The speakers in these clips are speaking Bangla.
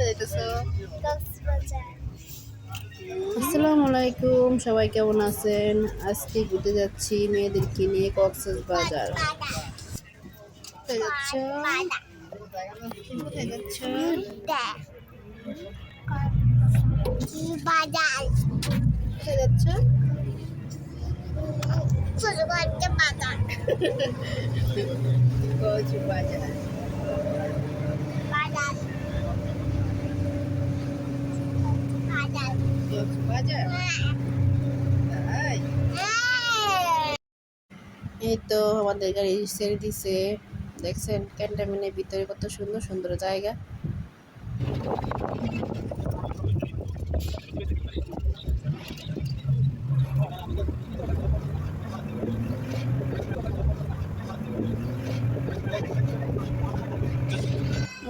যাইতেছো? আসসালামু আলাইকুম সবাই কেমন আছেন? আজকে ঘুরতে যাচ্ছি মেয়েদেরকে নিয়ে কক্সেস বাজার। কোথায় যাচ্ছ কোথায় যাচ্ছ কি বাজার কোথায় যাচ্ছ ছোট একটা বাজার কচু বাজার বাজার বাজার কচু বাজার তাই এই তো আমাদের গাড়ি ছেড়ে দিছে। দেখছেন, ক্যান্টামিনের ভিতরে কত সুন্দর সুন্দর জায়গা।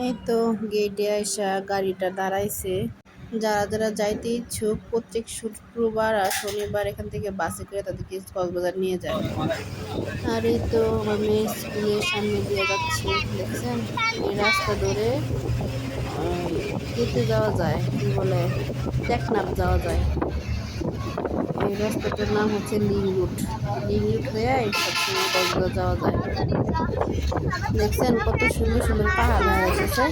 এই তো গেটে আসা গাড়িটা দাঁড়াইছে। যারা যারা যাইতে ইচ্ছুক, প্রত্যেক শুক্রবার আর শনিবার এখান থেকে বাসে করে তাদেরকে কক্সবাজার নিয়ে যায়। আর এই তো আমি স্কুলের সামনে দিয়ে যাচ্ছি, দেখছেন? এই রাস্তা ধরে কেটে যাওয়া যায়, কি বলে, টেকনাফ যাওয়া যায়। এই রাস্তাটার নাম হচ্ছে লিং রুট লিং রুট হয়ে সবসময় কক্সবাজার যাওয়া যায়। দেখছেন কত সুন্দর সুন্দর পাহাড় হয়ে এসেছে।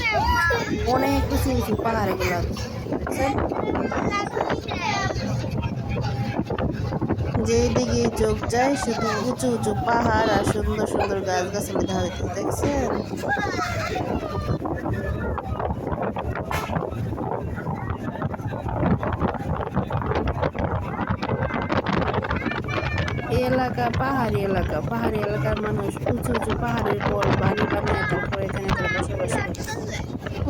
অনেক উঁচু উঁচু পাহাড় এগুলো। দেখছেন? যেদিকে চোখ যায় শুধু উঁচু উঁচু পাহাড় আর সুন্দর সুন্দর গাছ গাছালি দেখা দেখছেন? এলাকা, পাহাড়ি এলাকা। পাহাড়ি এলাকার মানুষ উঁচু উঁচু পাহাড়ের পর বাড়ি বানায় তারপর এখানে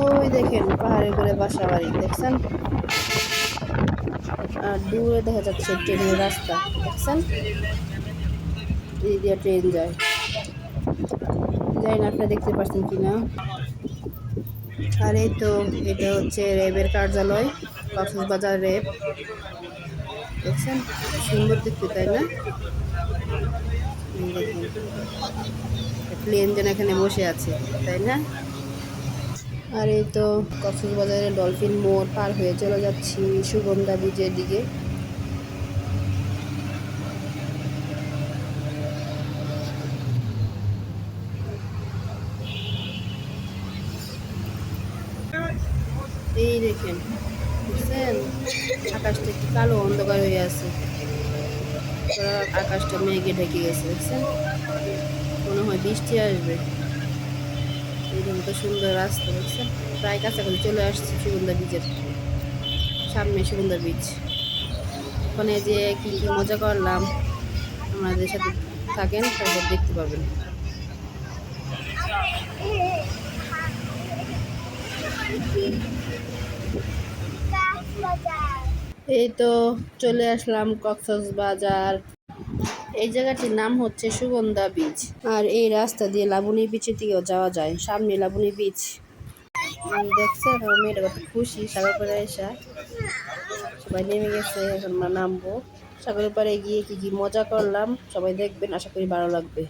ওই দেখেন পাহাড়ের করে বাসা বাড়ি, দেখছেন? আর দূরে দেখা যাচ্ছে ট্রেনের রাস্তা, দেখছেন? দিয়ে ট্রেন যায়। জানি না, আপনারা দেখতে পাচ্ছেন কি না আর এই তো, এটা হচ্ছে র্যাবের কার্যালয়, কক্সবাজার র্যাব। দেখছেন সুন্দর দেখতে, তাই না? প্লেন যেন এখানে বসে আছে, তাই না? আর এই তো কক্সবাজারে ডলফিন মোড় পার হয়ে চলে যাচ্ছি সুগন্ধা ব্রিজের দিকে। এই দেখেন বুঝছেন আকাশটা একটু কালো অন্ধকার হয়ে আছে। আকাশটা মেঘে ঢেকে গেছে বুঝছেন মনে হয় বৃষ্টি আসবে। এরকম তো সুন্দর রাস্তা বুঝছেন প্রায় কাছাকাছি চলে আসছে সুগন্ধা বীজের। সামনে সুগন্ধা বীজ। ওখানে যে কী কী মজা করলাম। আমাদের সাথে থাকেন, তারপর দেখতে পাবেন। কক্সবাজার এই তো চলে আসলাম কক্সবাজার। এই জায়গাটির নাম হচ্ছে সুগন্ধা বীচ আর এই রাস্তা দিয়ে লাবণী বিচের দিকেও যাওয়া যায়। সামনে লাবণী বীচ দেখছেন আমার মেয়েটা কত খুশি। সাগর পাড়ে এসা সবাই নেমে গেছে, এখন আমরা নামবো। সাগরের পাড়ে গিয়ে কি কি মজা করলাম, সবাই দেখবেন। আশা করি ভালো লাগবে।